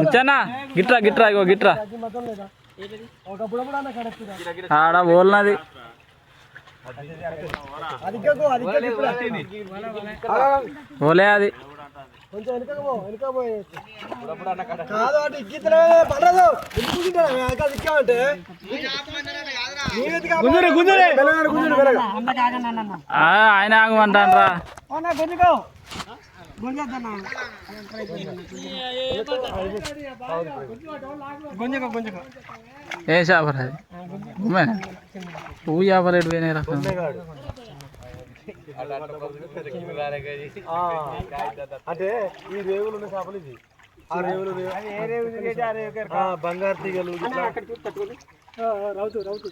ఇచ్చానా గిట్రా గిట్రా ఇగో గిట్రా. ఆడ బోల్నది. ఓలే అది. కొంచెం కాదు అటు ఇక్కితలే పడదు ఆయన గుంజుకో గుంజుకో ఏ చేపలు అది ఉమ్మే పువ్వు చేపలు ఎటు పోయినాయి రకం అంటే ఈ రేవులు ఉన్న చేపలు ఇది ఆ రేవులు ఆ, బంగారు తీగలు ఇట్లా. రౌతు రౌతు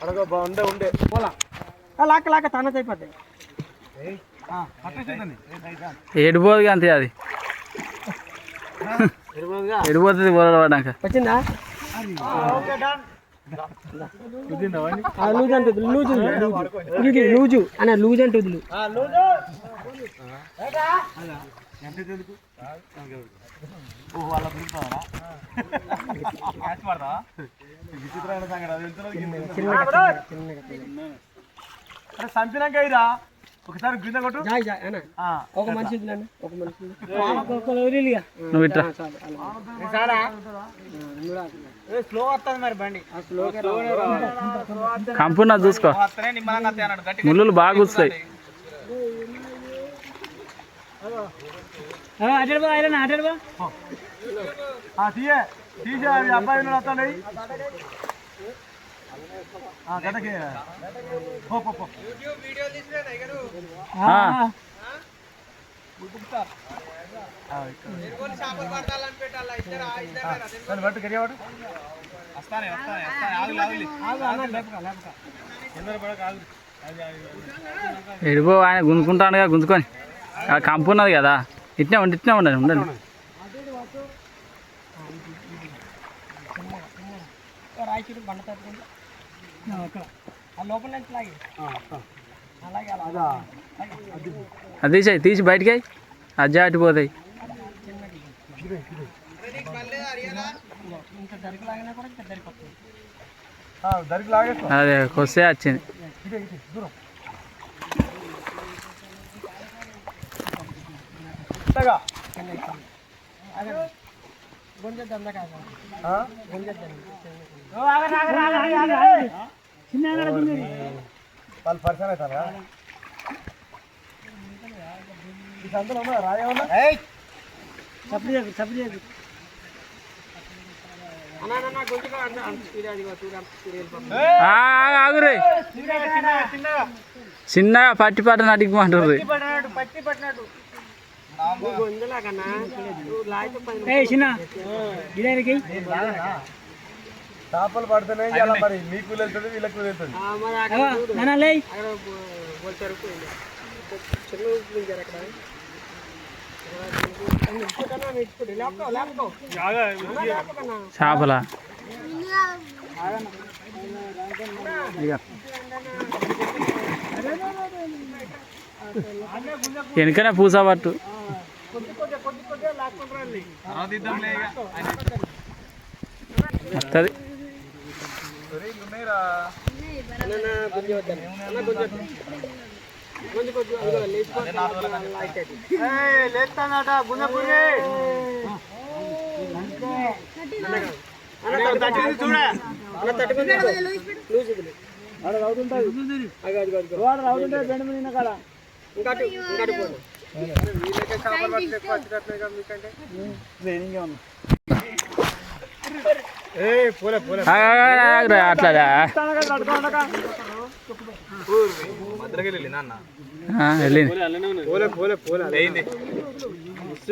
అడగ ఉండే ఉండే లాక్క లాక్క తన అయిపోతాయి ఎడిపోదు అంతే అది. ఎడిపోతుంది బోరలు పడ్డాక. వచ్చిందా? లూజ్ అంటే లూజు. లూజు అన్న లూజ్ అంటే వదులు సంపినాక ఇదా ఒకసారి గింజ కొట్టు. ఒక మనిషి వదిలేండి. ఒక మనిషి వదిలి. నువ్వు ఇట్రా స్లో వస్తుంది మరి బండి. చూసుకో. వస్తేనే నిమ్మలంగా వస్తాయి అన్నాడు. గట్టి ముళ్ళు బాగా కూస్తాయి తీయే. తీసే అది అబ్బాయి ఆ, పట్టు వస్తానే వస్తానే వస్తానే ఆగులి ఆగులి ఎందరు పడక ఆగులి ఎడిపో ఆయన గుంజుకుంటానుగా గుంజుకొని. ఆ కంపు ఉన్నది కదా. ఇట్నే ఉండి ఇట్నే ఉండండి ఉండండి రాయిచూరు బండ తట్టుకుంటా అది తీసేయి తీసి బయటికి అజ్జా అట్టిపోతాయి ఇంత దరికి లాగినా కూడా ఇంత దరికి వస్తుంది దరికి లాగేస్తా అదే కొస్తే వచ్చింది. ఇదే వాళ్ళు పరిచయం అవుతారా ఆగురే చిన్నగా పట్టి పట్ట నటికమంటారు పట్టి పట్టినట్టు. చేపలు పడితేనే ఇలా మరి. మీకు వెళ్తుంది వీళ్ళకి వెళ్తుంది చేపల? వెనుకనే పూసా పట్టు. వస్తుంది లేస్తానట గుండెపూరి చూడే అగో అదిగో అదిగో వాడు రావుతుంటే బెండ మీద కాడ ఇంకే పోలే అట్లా వెళ్ళింది పోలే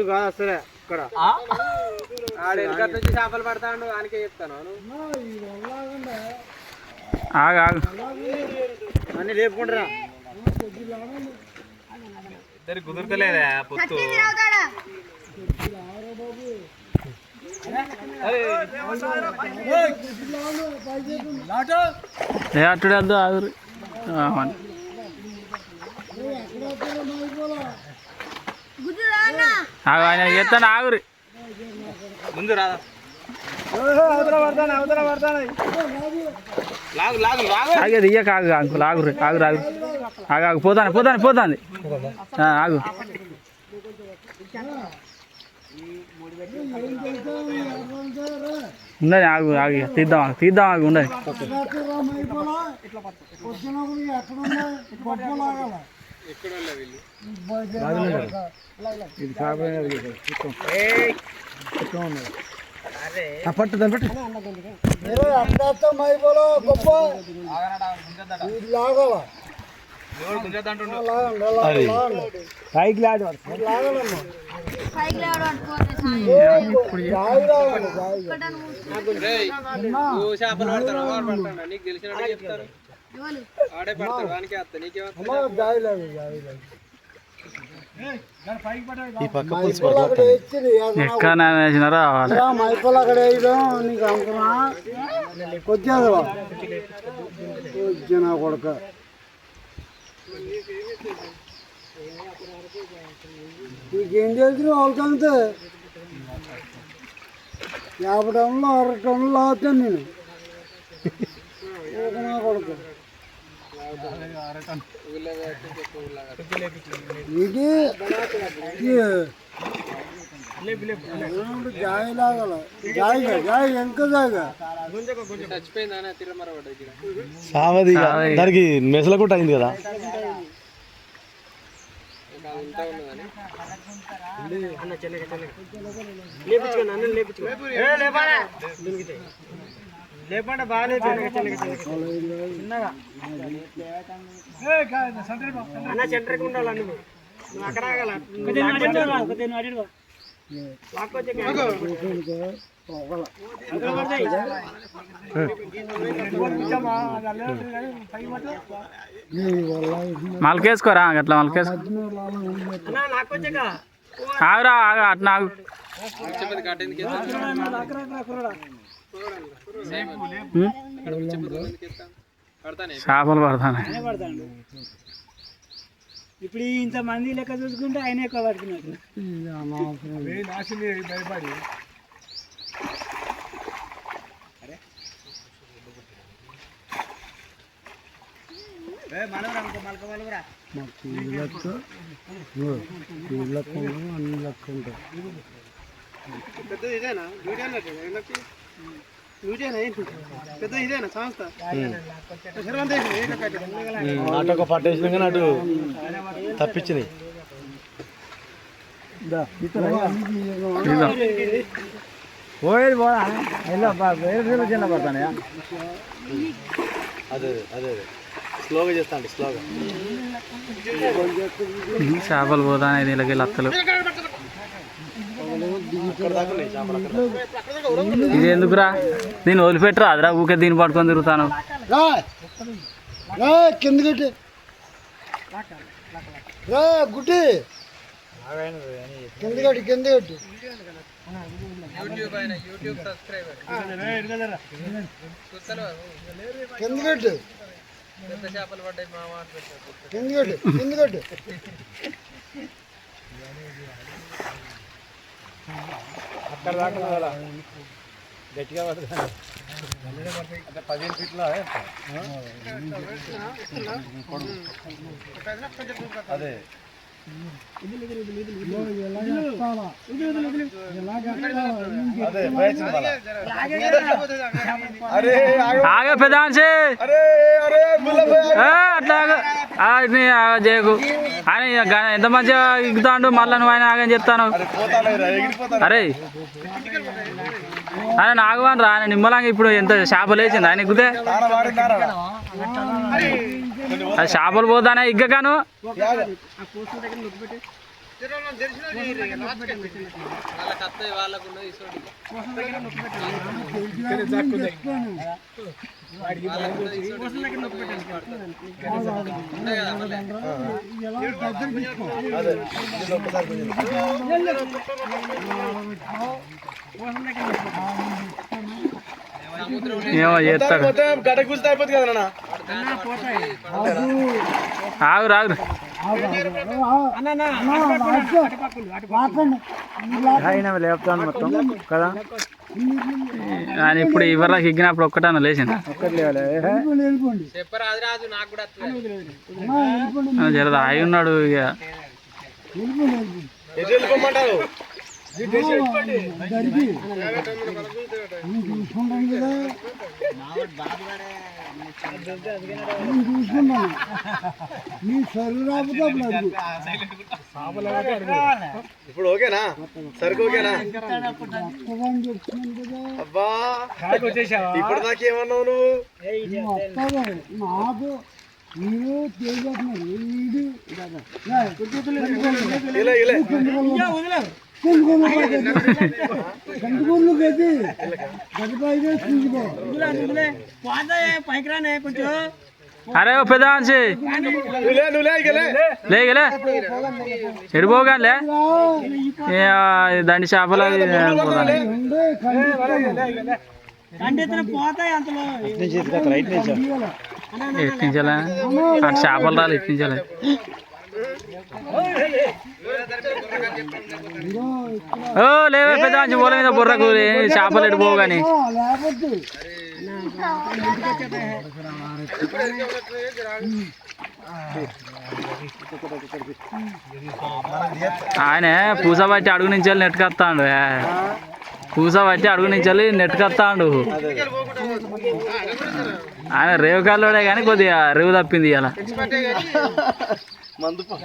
కాదు అసలే ఇక్కడ ఆడు వెనకటి నుంచి చేపలు పడతాడు ఆయనకే చెప్తాను ఆగు ఆగు అన్ని లేపుకుంటారా ఇద్దరు కుదురుతలేదా పొత్తు? అట్టుడు వద్దు ఆగురు. ఆగు ఆయన ఎత్తాను ఆగురి. ముందు రాదా? అవతల పడతాను ఆగేది ఇయ్యక ఆగు అంకుల్ ఆగు ఆగు ఆగు పోతాను పోతాను పోతాంది ఆగు ఉండని ఆగు ఆగి తీద్దాం ఆగు తీద్దాం ఆగు ఉండని పట్టు దాన్ని పట్టు. ఎవడు గుంజద్దంటుండు పైకి లాడు రేయ్, నువ్వు చేపలు పడతాను వాడు పడతాడు? నీకు తెలిసినట్టు చెప్తారు. ఆడే పడతాడు వానికి వస్తా నీకేమో ఎక్కడ వేసినారో రావాలి. కొడుక. నీకేం చేసిన వాళ్ళకంతే యాభై టన్నులు అరవై టన్నులు అవుతాను నేను. కొడుకు. ఇది జాయి లాగల జాయిగా జాయి ఎంత జాయిగా. దానికి మెసల కూడా అయింది కదా. ఇంకా ఉన్నదని లేపండి బాగా అన్న సెంటర్కి ఉండాలి నువ్వు? అక్కడ మలకేసుకోరా అట్లా మలకేసుకో. ఆగురా ఆగు అట్లా ఆగు చెప్పేది కట్టేందుకు ఉం? పడతానే చేపలు పడతానే ఇప్పుడు ఇంత మంది లెక్క చూసుకుంటే ఆయన ఎక్కువ పడుతున్నట్టు భయపడి అన్ని లెక్క ఉంటాయి పెద్ద ఇదేనా డ్యూటీ అన్నట్టు అటు ఒక పట్టేసిన కానీ అటు తప్పించినాయి. పోయేది పోదా వేరే చిన్న పడతానయా? అదే అదే అదే. స్లోగా చేస్తాండి స్లోగా. చేపలు పోతానే దీనికి లత్తలు. ఇది ఎందుకురా? దీన్ని వదిలిపెట్టరా? అదిరా ఊకే దీన్ని పట్టుకొని తిరుగుతాను. రా రా గుడ్డి. కింద గట్టి కింద గట్టి. యూట్యూబ్ అక్కడ దాకా గట్టిగా పడుతుంది అంటే పదిహేను ఫీట్లో? అదే. ఆగే పెద్ద అట్లా ఆగ. చేయకు ఆయన ఎంత మంచిగా ఇగుతాడు మళ్ళీ నువ్వు ఆయన ఆగని చెప్తాను. అరే. ఆయన నాగవాన్ రా ఆయన నిమ్మలంగా ఇప్పుడు ఎంత చేపలు వేసింది ఆయన ఎగ్గుతే అది చేపలు పోతానే ఇగ్గగాను ఏమో చేస్తాడు. గడ్డ కూర్చుంటే అయిపోతుంది కదా ఆగురు ఆగురు. ఆయన లేపుతాను మొత్తం కదా? ఆయన ఇప్పుడు ఇవరికి ఎగ్గినప్పుడు ఒక్కటన్నా లేచిందా ఒక్కటి లేవాలి ఆ, జర ఆగి ఉన్నాడు ఇక. వెళ్ళిపోమంటారు ఇప్పుడు ఓకేనా? సరుకు ఓకేనా? అబ్బా! ఇప్పుడు దాకా ఏమన్నావు నువ్వు నాకు మీరు తెలియజేస్తున్నారు అరే ఓ. లేగలే ఎడిపోగాలే దండి చేపలు ఎట్టించాలా చేపలు రాలి ఎట్టించాలి ఓ లేవే పెద్ద మంచి పోలే మీద బుర్రకు చేపలు ఎటు పోవు కానీ ఆయన పూస పట్టి అడుగు నుంచి వెళ్ళి నెట్టుకొస్తాడు పూస పట్టి అడుగు నుంచి వెళ్ళి నెట్టుకొస్తాడు ఆయన రేవు కాళ్ళోడే కానీ కొద్దిగా రేవు తప్పింది ఇలా మందు పో.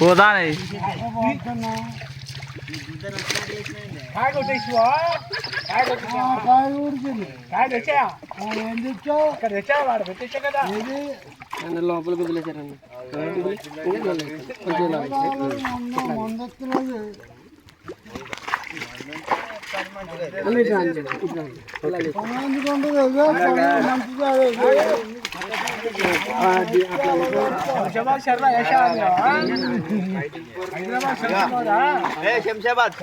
పోతానే. కాయ ఊడిచింది కాయ తెచ్చాయా? ఏం తెచ్చావు? ఇక్కడ తెచ్చా వాడు పెట్టేసా కదా. శర్మ హైదరాబాద్ శర్మ ఏ శంషాబాద్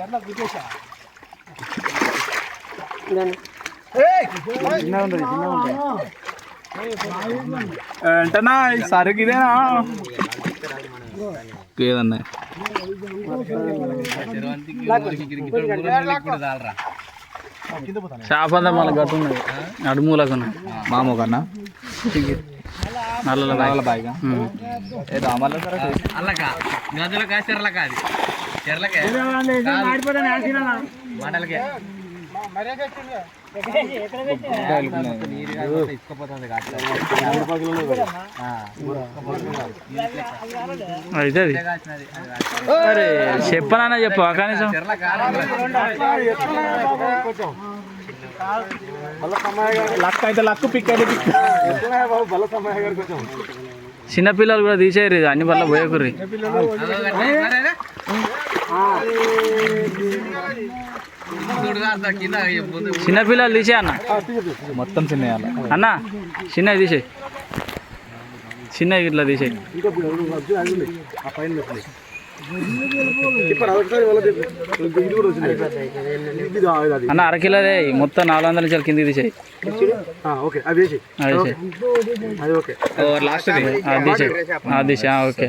శర్మ గుర్తేసా వెంటనా సరుకు ఇదేనా? ఏదన్నా. చేపంతా మళ్ళీ గట్టు ఉన్నది. నడుమూలకు మామూ కన్నా? నల్ల నల్ల బాయిగా ఏదో అమలు అల్లక. గదులక చెర్లక. అది మండలకే. అయితే అది అరే చెప్పనా చెప్పు కనీసం. లక్ అయితే లక్ పిక్ అయితే పిక్ చిన్నపిల్లలు కూడా తీసేయరు ఇది అన్ని వల్ల పోయకుర్రీ. చిన్నపిల్లలు తీసే అన్న. మొత్తం చిన్న అన్న చిన్నవి తీసేయి. చిన్నవి ఇట్లా అది అన్న అరకిలోదే మొత్తం నాలుగు వందల నుంచి కిందికి తీసేయి. లాస్ట్ ఆ, ఓకే.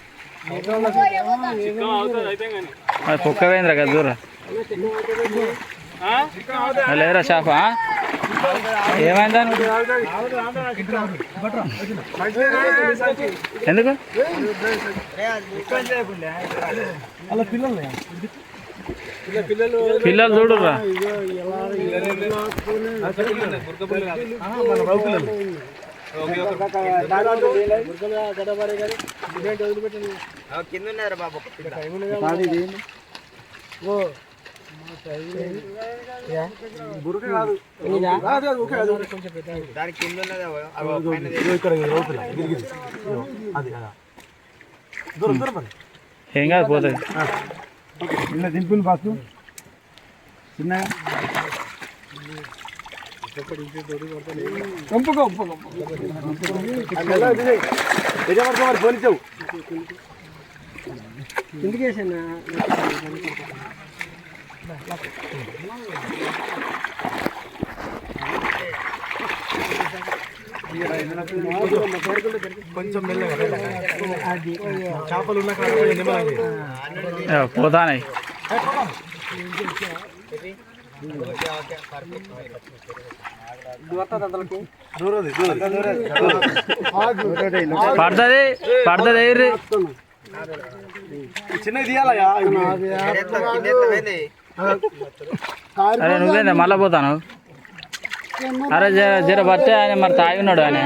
అది కుక్క వేంద్రా కదా దూరా లేరా షాపా ఏమైందా ఎందుకు? పిల్లలు పిల్లలు చూడురా దాని కింద అది. దూరం దూరం ఏం కాదు పోతుంది దింపులు బస్సు చిన్నగా మరి పోనిచ్చావు కొంచెం మెల్లగా కొంచెం పోతానాయి పడుతుంది పడుతుంది చిన్నది తీయాలయా అరే నువ్వేందా మళ్ళా పోతాను? అరే జర జర పట్టే ఆయన మరి తాగి ఉన్నాడు ఆయన.